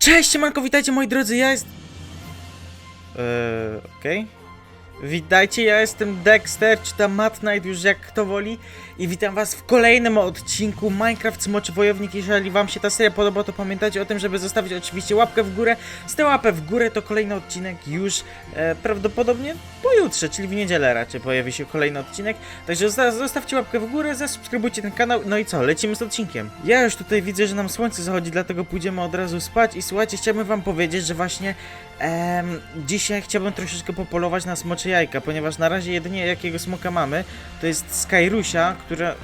Cześć, siemanko, witajcie moi drodzy, ja jest... Eee, okej. Witajcie, ja jestem Dexter, czy tam Matt Knight, już jak kto woli i witam was w kolejnym odcinku Minecraft Smoczy Wojownik. Jeżeli wam się ta seria podoba, to pamiętajcie o tym, żeby zostawić oczywiście łapkę w górę. Z tę łapę w górę to kolejny odcinek już e, prawdopodobnie pojutrze, czyli w niedzielę raczej pojawi się kolejny odcinek. Także zosta- zostawcie łapkę w górę, zasubskrybujcie ten kanał, no i co, lecimy z odcinkiem. Ja już tutaj widzę, że nam słońce zachodzi, dlatego pójdziemy od razu spać i słuchajcie, chciałbym wam powiedzieć, że właśnie dzisiaj chciałbym troszeczkę popolować na smocze jajka, ponieważ na razie jedynie jakiego smoka mamy, to jest Skyrusia, która,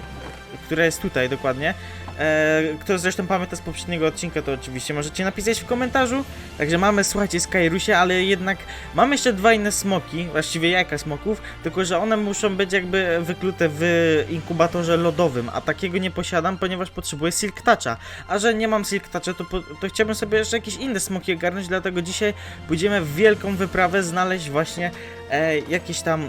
która jest tutaj dokładnie. E, kto zresztą pamięta z poprzedniego odcinka, to oczywiście możecie napisać w komentarzu. Także mamy, słuchajcie, Skyrusia, ale jednak mamy jeszcze dwa inne smoki, właściwie jajka smoków, tylko że one muszą być jakby wyklute w inkubatorze lodowym, a takiego nie posiadam, ponieważ potrzebuję Silk Toucha. A że nie mam Silk Toucha, to, po, to chciałbym sobie jeszcze jakieś inne smoki ogarnąć, dlatego dzisiaj pójdziemy w wielką wyprawę znaleźć właśnie e, jakieś tam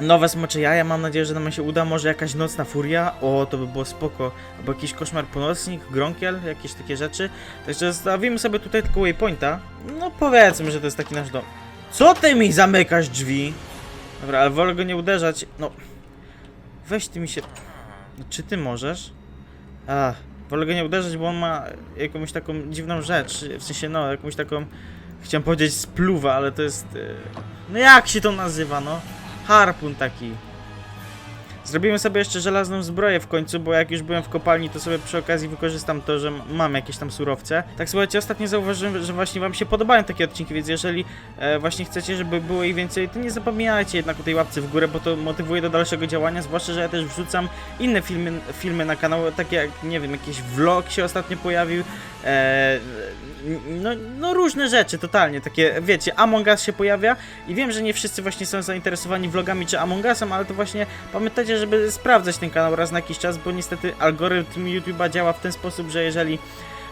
nowe smocze jaja. Mam nadzieję, że nam się uda. Może jakaś nocna furia. O, to by było spoko. Albo jakiś koszmar północnik, gronkiel, jakieś takie rzeczy. Także zostawimy sobie tutaj tylko waypointa. No powiedzmy, że to jest taki nasz dom. Co ty mi zamykasz drzwi? Dobra, ale wolę go nie uderzać. No. Weź ty mi się. No, czy ty możesz? A, wolę go nie uderzać, bo on ma jakąś taką dziwną rzecz. W sensie, no, jakąś taką. Chciałem powiedzieć spluwa, ale to jest. e, No jak się to nazywa, no? Harpun taki. Zrobimy sobie jeszcze żelazną zbroję w końcu, bo jak już byłem w kopalni, to sobie przy okazji wykorzystam to, że mam jakieś tam surowce. Tak słuchajcie, ostatnio zauważyłem, że właśnie wam się podobają takie odcinki, więc jeżeli e, właśnie chcecie, żeby było ich więcej, to nie zapominajcie jednak o tej łapce w górę, bo to motywuje do dalszego działania, zwłaszcza, że ja też wrzucam inne filmy, filmy na kanał, takie jak, nie wiem, jakiś vlog się ostatnio pojawił, e, no, no różne rzeczy, totalnie, takie, wiecie, Among Us się pojawia i wiem, że nie wszyscy właśnie są zainteresowani vlogami czy Among Usem, ale to właśnie pamiętajcie, żeby sprawdzać ten kanał raz na jakiś czas, bo niestety algorytm YouTube'a działa w ten sposób, że jeżeli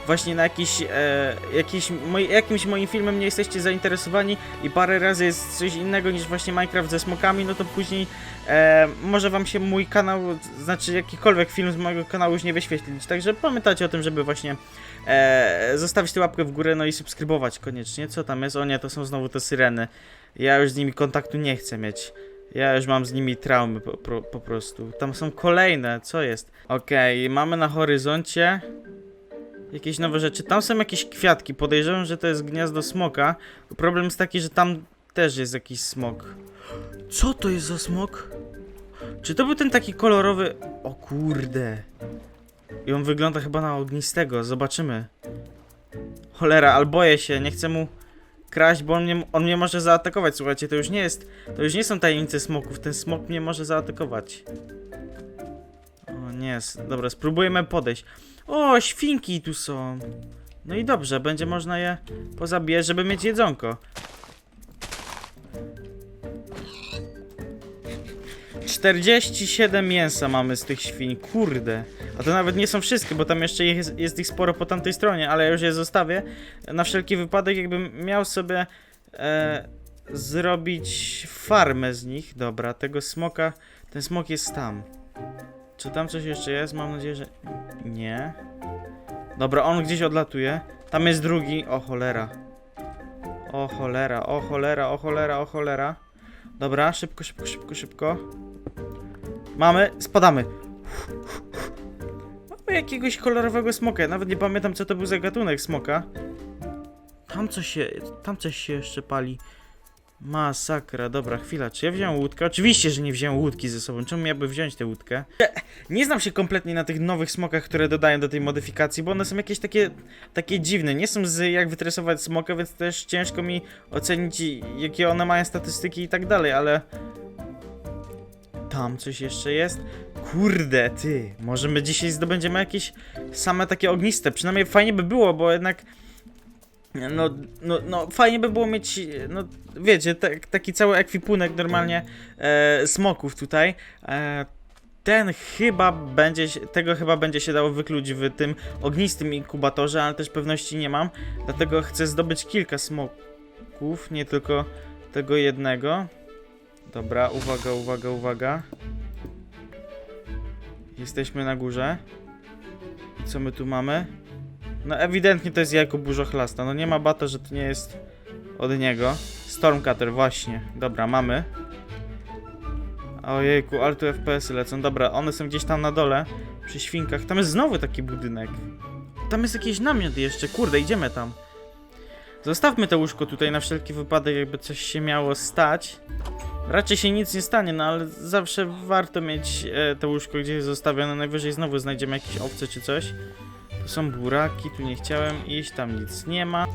właśnie na jakiś, e, jakiś moi, jakimś moim filmem nie jesteście zainteresowani i parę razy jest coś innego niż właśnie Minecraft ze smokami, no to później e, może wam się mój kanał, znaczy jakikolwiek film z mojego kanału już nie wyświetlić. Także pamiętajcie o tym, żeby właśnie e, zostawić łapkę w górę, no i subskrybować koniecznie. Co tam jest? O nie, to są znowu te syreny. Ja już z nimi kontaktu nie chcę mieć. Ja już mam z nimi traumy po, po, po prostu. Tam są kolejne, co jest? Okej, mamy na horyzoncie jakieś nowe rzeczy. Tam są jakieś kwiatki. Podejrzewam, że to jest gniazdo smoka. Problem jest taki, że tam też jest jakiś smok. Co to jest za smok? Czy to był ten taki kolorowy. O kurde. I on wygląda chyba na ognistego. Zobaczymy. Cholera, ale boję się. Nie chcę mu kraść, bo on mnie, on mnie może zaatakować. Słuchajcie, to już nie jest. To już nie są tajemnice smoków. Ten smok mnie może zaatakować. O nie, dobra, spróbujemy podejść. O, świnki tu są. No i dobrze, będzie można je pozabijać, żeby mieć jedzonko. 47 mięsa mamy z tych świń, kurde. A to nawet nie są wszystkie, bo tam jeszcze jest, jest ich sporo po tamtej stronie, ale ja już je zostawię. Na wszelki wypadek, jakbym miał sobie e, zrobić farmę z nich. Dobra, tego smoka, ten smok jest tam. Czy tam coś jeszcze jest? Mam nadzieję, że nie. Dobra, on gdzieś odlatuje. Tam jest drugi. O cholera. O cholera, o cholera, o cholera, o cholera. Dobra, szybko, szybko, szybko, szybko. Mamy, spadamy. Mamy jakiegoś kolorowego smoka. Nawet nie pamiętam, co to był za gatunek smoka. Tam coś się, tam coś się jeszcze pali. Masakra, dobra, chwila, czy ja wziąłem łódkę? Oczywiście, że nie wziąłem łódki ze sobą. Czemu miałby wziąć tę łódkę? Nie znam się kompletnie na tych nowych smokach, które dodają do tej modyfikacji, bo one są jakieś takie, takie dziwne. Nie są z jak wytresować smoka, więc też ciężko mi ocenić, jakie one mają statystyki i tak dalej, ale... Tam coś jeszcze jest? Kurde, ty, może my dzisiaj zdobędziemy jakieś same takie ogniste. Przynajmniej fajnie by było, bo jednak... No, no, no, fajnie by było mieć, no, wiecie, tak- taki cały ekwipunek normalnie e, smoków tutaj. E, ten chyba będzie, tego chyba będzie się dało wykluć w tym ognistym inkubatorze, ale też pewności nie mam. Dlatego chcę zdobyć kilka smoków, nie tylko tego jednego. Dobra, uwaga, uwaga, uwaga. Jesteśmy na górze. I co my tu mamy? No ewidentnie to jest jajko burzochlasta. No nie ma bata, że to nie jest od niego. Stormcutter, właśnie. Dobra, mamy. Ojejku, ale tu FPS-y lecą. Dobra, one są gdzieś tam na dole, przy świnkach. Tam jest znowu taki budynek. Tam jest jakiś namiot jeszcze, kurde, idziemy tam. Zostawmy to łóżko tutaj na wszelki wypadek, jakby coś się miało stać. Raczej się nic nie stanie, no ale zawsze warto mieć e, to łóżko gdzieś zostawione. Najwyżej znowu znajdziemy jakieś owce czy coś. Tu są buraki, tu nie chciałem iść, tam nic nie ma.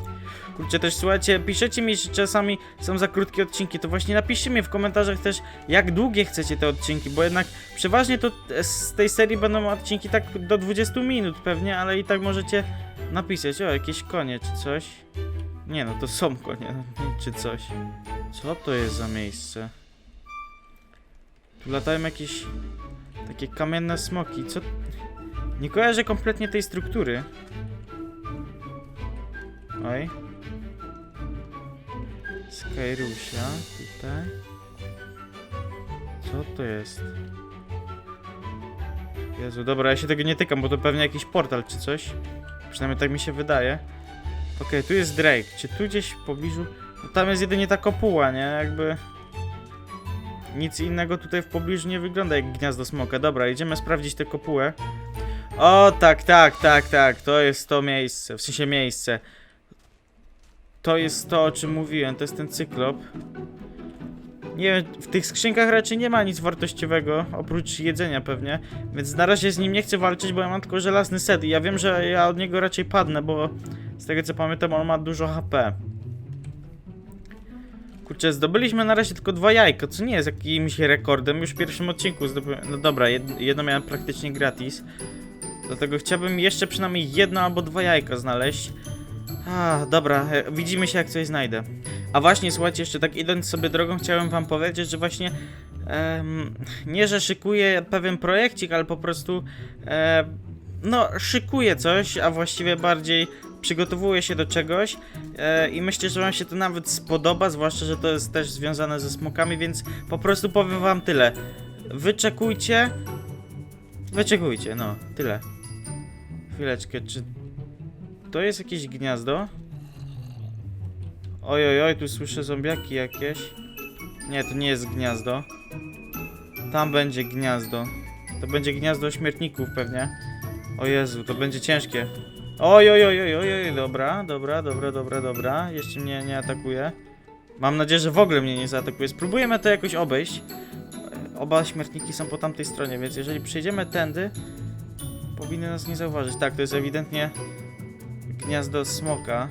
Kurczę, też słuchajcie, piszecie mi, że czasami są za krótkie odcinki, to właśnie napiszcie mi w komentarzach też, jak długie chcecie te odcinki, bo jednak przeważnie to z tej serii będą odcinki tak do 20 minut pewnie, ale i tak możecie napisać, o, jakieś konie czy coś. Nie no, to są konie, czy coś. Co to jest za miejsce? Tu latają jakieś takie kamienne smoki, co... Nie kojarzę kompletnie tej struktury. Oj. Skyrusia tutaj. Co to jest? Jezu, dobra, ja się tego nie tykam, bo to pewnie jakiś portal czy coś. Przynajmniej tak mi się wydaje. Okej, tu jest Drake. Czy tu gdzieś w pobliżu? No tam jest jedynie ta kopuła, nie? Jakby... Nic innego tutaj w pobliżu nie wygląda jak gniazdo smoka. Dobra, idziemy sprawdzić tę kopułę. O, tak, tak, tak, tak. To jest to miejsce. W sensie miejsce. To jest to, o czym mówiłem. To jest ten cyklop. Nie wiem, w tych skrzynkach raczej nie ma nic wartościowego, oprócz jedzenia pewnie, więc na razie z nim nie chcę walczyć, bo ja mam tylko żelazny set i ja wiem, że ja od niego raczej padnę, bo z tego co pamiętam on ma dużo HP. Kurczę, zdobyliśmy na razie tylko dwa jajka, co nie jest jakimś rekordem, już w pierwszym odcinku zdobyłem, no dobra, jed, jedno miałem praktycznie gratis, dlatego chciałbym jeszcze przynajmniej jedno albo dwa jajka znaleźć. Dobra, e, widzimy się jak coś znajdę. A właśnie, słuchajcie, jeszcze tak idąc sobie drogą, chciałem wam powiedzieć, że właśnie em, nie, że szykuję pewien projekcik, ale po prostu e, no, szykuję coś, a właściwie bardziej przygotowuję się do czegoś e, i myślę, że wam się to nawet spodoba, zwłaszcza, że to jest też związane ze smokami, więc po prostu powiem wam tyle. Wyczekujcie. Wyczekujcie, no, tyle. Chwileczkę, czy to jest jakieś gniazdo? Oj, oj, oj, tu słyszę zombiaki jakieś. Nie, to nie jest gniazdo. Tam będzie gniazdo. To będzie gniazdo śmiertników pewnie. O Jezu, to będzie ciężkie. Oj, oj, oj, oj, oj, oj, dobra, dobra, dobra, dobra, dobra. Jeszcze mnie nie atakuje. Mam nadzieję, że w ogóle mnie nie zaatakuje. Spróbujemy to jakoś obejść. Oba śmiertniki są po tamtej stronie, więc jeżeli przejdziemy tędy, powinny nas nie zauważyć. Tak, to jest ewidentnie gniazdo smoka.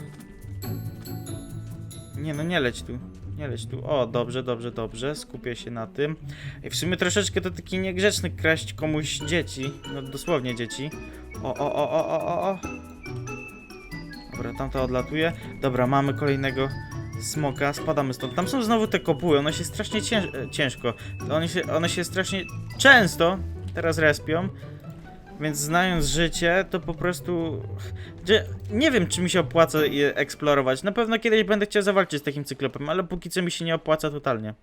Nie no, nie leć tu. Nie leć tu. O, dobrze, dobrze, dobrze. Skupię się na tym. I w sumie troszeczkę to taki niegrzeczny kraść komuś dzieci. No dosłownie dzieci. O, o, o, o, o, o, o. Dobra, tamta odlatuje. Dobra, mamy kolejnego smoka. Spadamy stąd. Tam są znowu te kopuły. One się strasznie cięż e, ciężko. One się, one się strasznie często teraz respią. Więc znając życie, to po prostu. Nie wiem, czy mi się opłaca je eksplorować. Na pewno kiedyś będę chciał zawalczyć z takim cyklopem, ale póki co mi się nie opłaca totalnie.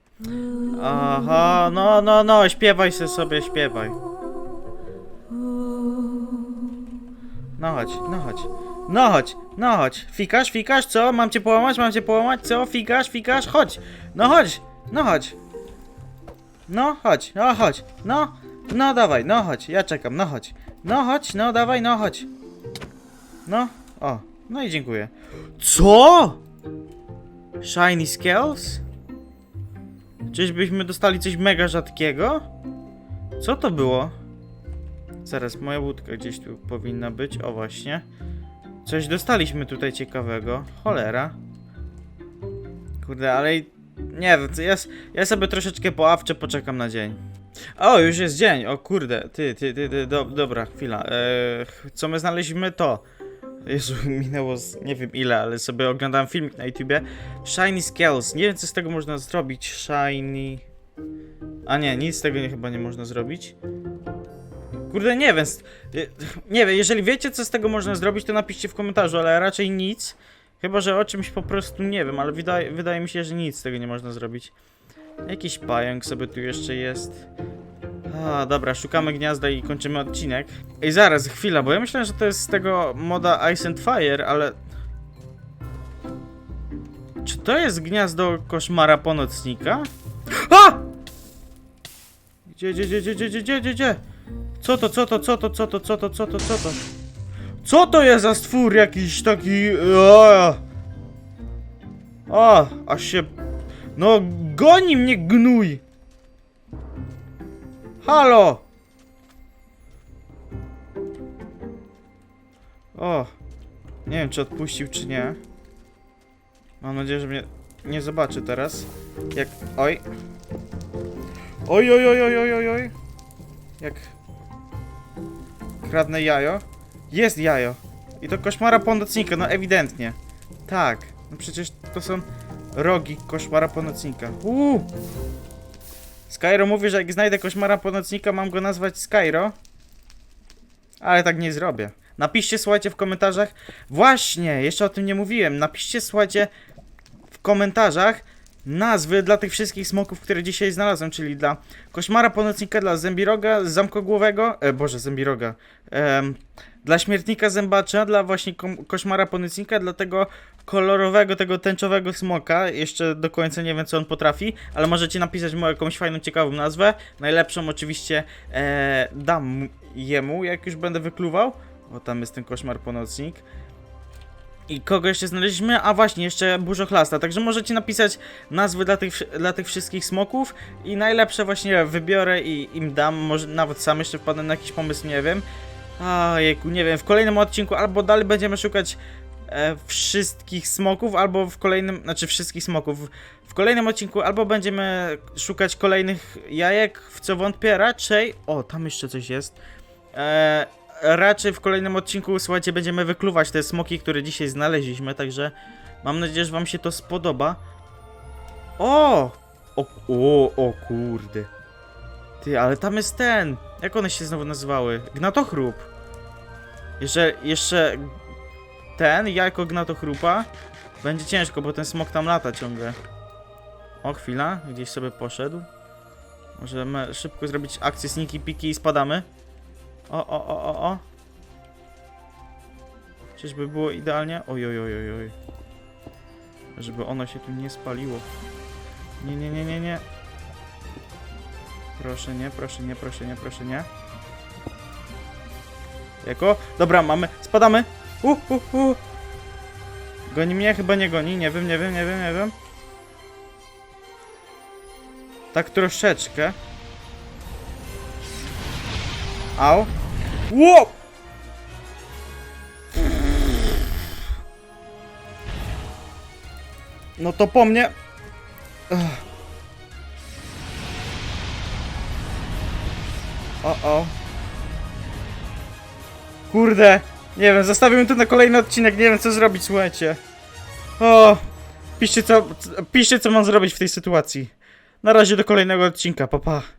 Aha, no, no, no, śpiewaj se sobie, śpiewaj. No chodź, no chodź. No chodź, no chodź. Fikasz, fikasz, co? Mam cię połamać, mam cię połamać, co? Fikasz, fikasz, chodź. No chodź, no chodź. No chodź, no chodź, no. No dawaj, no chodź, ja czekam, no chodź. No chodź, no dawaj, no chodź. No, o, no i dziękuję. Co? Shiny Scales? Czyżbyśmy dostali coś mega rzadkiego? Co to było? Zaraz, moja łódka gdzieś tu powinna być. O, właśnie. Coś dostaliśmy tutaj ciekawego. Cholera. Kurde, ale nie co ja, ja sobie troszeczkę poławczę, poczekam na dzień. O, już jest dzień, o kurde, ty, ty, ty, ty do, dobra, chwila. Eee, co my znaleźliśmy to? Jezu, minęło z, nie wiem ile, ale sobie oglądałem filmik na YouTubie. Shiny Scales, nie wiem co z tego można zrobić. Shiny... A nie, nic z tego nie, chyba nie można zrobić. Kurde, nie wiem. Y, nie wiem, jeżeli wiecie, co z tego można zrobić, to napiszcie w komentarzu, ale raczej nic. Chyba, że o czymś po prostu nie wiem, ale wydaje, wydaje mi się, że nic z tego nie można zrobić. Jakiś pająk sobie tu jeszcze jest. A, dobra, szukamy gniazda i kończymy odcinek. Ej, zaraz, chwila, bo ja myślałem, że to jest z tego moda Ice and Fire, ale... Czy to jest gniazdo koszmara ponocnika? A! Gdzie, gdzie, gdzie, gdzie, gdzie, gdzie, gdzie, gdzie? Co to, co to, co to, co to, co to, co to, co to? Co to jest za stwór jakiś taki... O, o aż się... No, goni mnie gnój! Halo! O! Nie wiem, czy odpuścił, czy nie. Mam nadzieję, że mnie nie zobaczy teraz. Jak... Oj, oj, oj, oj, oj, oj, oj! Jak... Kradnę jajo. Jest jajo! I to koszmara pomocnika, no ewidentnie. Tak. No przecież to są rogi koszmara pomocnika. Uuu! Skyro mówi, że jak znajdę koszmara ponocnika, mam go nazwać Skyro. Ale tak nie zrobię. Napiszcie, słuchajcie, w komentarzach. Właśnie, jeszcze o tym nie mówiłem. Napiszcie, słuchajcie, w komentarzach nazwy dla tych wszystkich smoków, które dzisiaj znalazłem, czyli dla koszmara ponocnika, dla zębiroga, zamkogłowego, e, boże, zębiroga, em, dla śmiertnika zębacza, dla właśnie koszmara ponocnika, dla tego kolorowego, tego tęczowego smoka. Jeszcze do końca nie wiem, co on potrafi, ale możecie napisać mu jakąś fajną, ciekawą nazwę. Najlepszą oczywiście e, dam jemu, jak już będę wykluwał. O, tam jest ten koszmar ponocnik. I kogo jeszcze znaleźliśmy? A właśnie, jeszcze burzochlasta. Także możecie napisać nazwy dla tych, dla tych wszystkich smoków i najlepsze właśnie wybiorę i im dam. Może nawet sam jeszcze wpadnę na jakiś pomysł, nie wiem. Ojejku, nie wiem, w kolejnym odcinku albo dalej będziemy szukać e, wszystkich smoków, albo w kolejnym, znaczy wszystkich smoków. W kolejnym odcinku albo będziemy szukać kolejnych jajek, w co wątpię, raczej... O, tam jeszcze coś jest. E, raczej w kolejnym odcinku, słuchajcie, będziemy wykluwać te smoki, które dzisiaj znaleźliśmy, także mam nadzieję, że wam się to spodoba. O! O, o, o kurde. Ty, ale tam jest ten. Jak one się znowu nazywały? Gnatochrób. Jeszcze, jeszcze ten, ja jako gnatochrupa. Będzie ciężko, bo ten smok tam lata ciągle. O, chwila, gdzieś sobie poszedł. Możemy szybko zrobić akcję sneaky piki i spadamy. O, o, o, o, o. Czyżby było idealnie? Oj, oj, oj, oj. Żeby ono się tu nie spaliło. Nie, nie, nie, nie, nie. Proszę nie, proszę nie, proszę nie, proszę nie. Jako? Dobra, mamy. Spadamy. Uh, uh, uh. Goni mnie? Chyba nie goni. Nie wiem, nie wiem, nie wiem, nie wiem. Tak troszeczkę. Au. Ło! No to po mnie. Ugh. O, o. Kurde. Nie wiem, zostawiłem to na kolejny odcinek, nie wiem co zrobić, słuchajcie. O. Piszcie co, piszcie co mam zrobić w tej sytuacji. Na razie do kolejnego odcinka, papa. Pa.